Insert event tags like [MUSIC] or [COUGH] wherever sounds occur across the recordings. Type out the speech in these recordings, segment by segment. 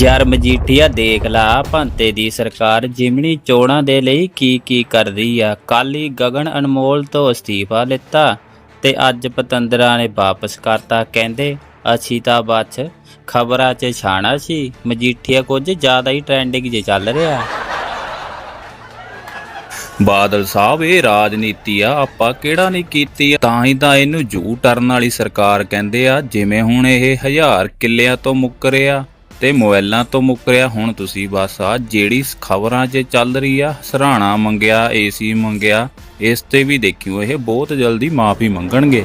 ਯਾਰ ਮਜੀਠੀਆ ਦੇਖ ਲਾ, ਭੰਤੇ ਦੀ ਸਰਕਾਰ ਜਿਮਣੀ ਚੋਣਾਂ ਦੇ ਲਈ ਕੀ ਕੀ ਕਰਦੀ ਆ? ਕਾਲੀ ਗਗਨ ਅਨਮੋਲ ਤੋਂ ਅਸਤੀਫਾ ਲਿੱਤਾ ਤੇ ਅੱਜ ਪਤੰਦਰਾਂ ਨੇ ਵਾਪਸ ਕਰਤਾ, ਕਹਿੰਦੇ ਅਸੀਂ ਤਾਂ ਬਚ ਖਬਰਾਂ 'ਚ ਛਾਣਾ ਸੀ। ਮਜੀਠੀਆ ਕੁਝ ਜ਼ਿਆਦਾ ਹੀ ਟ੍ਰੈਂਡਿੰਗ 'ਚ ਚੱਲ ਰਿਹਾ। ਬਾਦਲ ਸਾਹਿਬ, ਇਹ ਰਾਜਨੀਤੀ ਆ, ਆਪਾਂ ਕਿਹੜਾ ਨਹੀਂ ਕੀਤੀ ਤਾਂ ਹੀ ਤਾਂ ਇਹਨੂੰ ਜੂ ਟਰਨ ਵਾਲੀ ਸਰਕਾਰ ਕਹਿੰਦੇ ਆ, ਜਿਵੇਂ ਹੁਣ ਇਹ ਹਜ਼ਾਰ ਕਿੱਲਿਆਂ ਤੋਂ ਮੁੱਕਰਿਆ ਤੇ ਮੋਬਾਈਲਾਂ ਤੋਂ ਮੁੱਕਰਿਆ ਹੁਣ ਤੁਸੀਂ ਬਸ ਆ ਜਿਹੜੀ ਖਬਰਾਂ 'ਚ ਚੱਲ ਰਹੀ ਆ, ਸਰਾਣਾ ਮੰਗਿਆ, ਏਸੀ ਮੰਗਿਆ, ਇਸ ਤੇ ਵੀ ਦੇਖਿਓ, ਇਹ ਬਹੁਤ ਜਲਦੀ ਮਾਫੀ ਮੰਗਣਗੇ।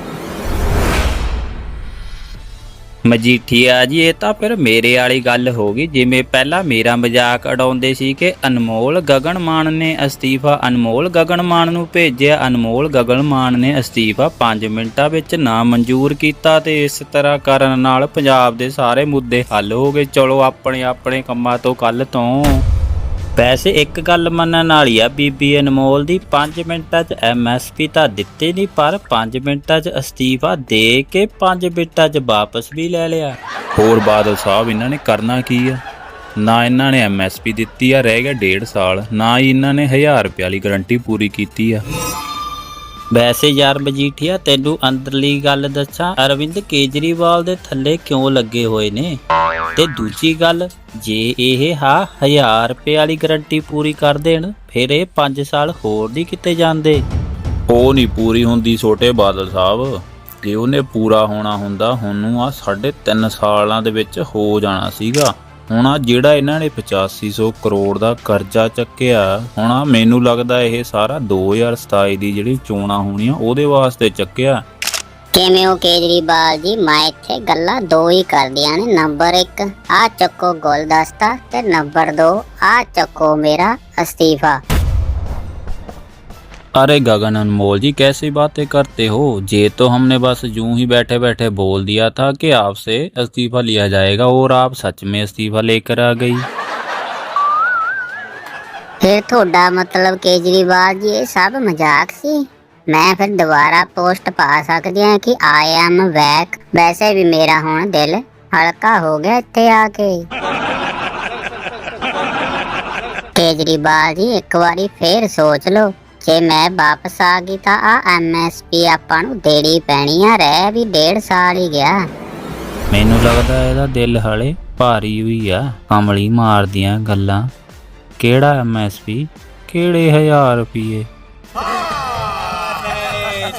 ਮਜੀਠੀਆ ਜੀ, ਇਹ ਤਾਂ ਫਿਰ ਮੇਰੇ ਵਾਲੀ ਗੱਲ ਹੋ ਗਈ। ਜਿਵੇਂ ਪਹਿਲਾਂ ਮੇਰਾ ਮਜ਼ਾਕ ਉਡਾਉਂਦੇ ਸੀ ਕਿ ਅਨਮੋਲ ਗਗਨ ਮਾਨ ਨੇ ਅਸਤੀਫਾ, ਅਨਮੋਲ ਗਗਨ ਮਾਨ ਨੂੰ ਭੇਜਿਆ, ਅਨਮੋਲ ਗਗਨ ਮਾਨ ਨੇ ਅਸਤੀਫਾ 5 ਮਿੰਟਾਂ ਵਿੱਚ ਨਾ ਮਨਜ਼ੂਰ ਕੀਤਾ ਤੇ ਇਸ ਤਰ੍ਹਾਂ ਕਰਨ ਨਾਲ ਪੰਜਾਬ ਦੇ ਸਾਰੇ ਮੁੱਦੇ ਹੱਲ ਹੋ ਗਏ। ਚਲੋ ਆਪਣੇ ਆਪਣੇ ਕੰਮਾਂ ਤੋਂ ਕੱਲ ਤੋਂ ਵੈਸੇ ਇੱਕ ਗੱਲ ਮੰਨਣ ਵਾਲੀ ਆ, ਬੀਬੀ ਅਨਮੋਲ ਦੀ 5 ਮਿੰਟਾਂ 'ਚ ਐਮਐਸਪੀ ਤਾਂ ਦਿੱਤੇ ਨਹੀਂ ਪਰ 5 ਮਿੰਟਾਂ 'ਚ ਅਸਤੀਫਾ ਦੇ ਕੇ 5 ਮਿੰਟਾਂ 'ਚ ਵਾਪਸ ਵੀ ਲੈ ਲਿਆ। ਹੋਰ ਬਾਦਲ ਸਾਹਿਬ, ਇਹਨਾਂ ਨੇ ਕਰਨਾ ਕੀ ਆ? ਨਾ ਇਹਨਾਂ ਨੇ ਐਮਐਸਪੀ ਦਿੱਤੀ ਆ, ਰਹਿ ਗਿਆ ਡੇਢ ਸਾਲ, ਨਾ ਹੀ ਇਹਨਾਂ ਨੇ 1000 ਰੁਪਏ ਵਾਲੀ ਗਾਰੰਟੀ ਪੂਰੀ ਕੀਤੀ ਆ। ਵੈਸੇ ਯਾਰ ਮਜੀਠੀਆ ਤੈਨੂੰ ਅੰਦਰਲੀ ਗੱਲ ਦੱਸਾਂ, ਅਰਵਿੰਦ ਕੇਜਰੀਵਾਲ ਦੇ ਥੱਲੇ ਕਿਉਂ ਲੱਗੇ ਹੋਏ ਨੇ? ਤੇ ਦੂਜੀ ਗੱਲ, ਜੇ ਇਹ ਹਾ 1000 ਰੁਪਏ ਵਾਲੀ ਗਾਰੰਟੀ ਪੂਰੀ ਕਰ ਦੇਣ, ਫਿਰ ਇਹ 5 ਸਾਲ ਹੋਰ ਨਹੀਂ ਕਿਤੇ ਜਾਂਦੇ। ਉਹ ਨਹੀਂ ਪੂਰੀ ਹੁੰਦੀ ਛੋਟੇ ਬਾਦਲ ਸਾਹਿਬ। ਜੇ ਉਹਨੇ ਪੂਰਾ ਹੋਣਾ ਹੁੰਦਾ, ਹੁਣ ਨੂੰ ਆ ਸਾਢੇ 3 ਸਾਲਾਂ ਦੇ ਵਿੱਚ ਹੋ ਜਾਣਾ ਸੀਗਾ। ਹੁਣ ਆ ਜਿਹੜਾ ਇਹਨਾਂ ਨੇ 8500 ਕਰੋੜ ਦਾ ਕਰਜ਼ਾ ਚੱਕਿਆ, ਹੁਣ ਆ ਮੈਨੂੰ ਲੱਗਦਾ ਇਹ ਸਾਰਾ 2027 ਦੀ ਜਿਹੜੀ ਚੋਣਾਂ ਹੋਣੀਆਂ, ਉਹਦੇ ਵਾਸਤੇ ਚੱਕਿਆ। ਕਿਵੇਂ ਹੋ ਕੇਜਰੀਵਾਲ ਜੀ? ਮੈਂ ਇੱਥੇ ਗੱਲਾਂ ਦੋ ਹੀ ਕਰਦੀਆਂ ਨੇ। ਨੰਬਰ 1 ਆ ਚੱਕੋ ਗੁਲਦਸਤਾ ਤੇ ਨੰਬਰ 2 ਆ ਚੱਕੋ ਮੇਰਾ ਅਸਤੀਫਾ। अरे गगन अनमोल जी कैसी बातें करते हो? ये तो हमने बस यूँ ही बैठे बैठे बोल दिया था कि आपसे इस्तीफा लिया जाएगा और आप सच में इस्तीफा लेकर आ गई। फिर थोड़ा मतलब केजरीवाल जी सब मज़ाक सी। मैं फिर दोबारा पोस्ट पा सकती हूँ कि आई एम बैक वैसे भी मेरा हूँ दिल हल्का हो गया इतने आके। [LAUGHS] केजरीवाल जी एक बारी फिर सोच लो। ਜੇ ਮੈਂ ਵਾਪਸ ਆ ਗਈ ਤਾਂ ਆ ਐਮਐਸਪੀ ਆਪਾਂ ਨੂੰ ਦੇਣੀ ਪੈਣੀ ਆ ਰਹਿ ਵੀ ਡੇਢ ਸਾਲ ਹੀ ਗਿਆ। ਮੈਨੂੰ ਲੱਗਦਾ ਇਹਦਾ ਦਿਲ ਹਲੇ ਭਾਰੀ ਹੋਈ ਆ ਕਮਲੀ ਮਾਰਦੀਆਂ ਗੱਲਾਂ। ਕਿਹੜਾ ਐਮਐਸਪੀ ਕਿਹੜੇ 1000 ਰੁਪਏ ਹਾਂ ਨਹੀਂ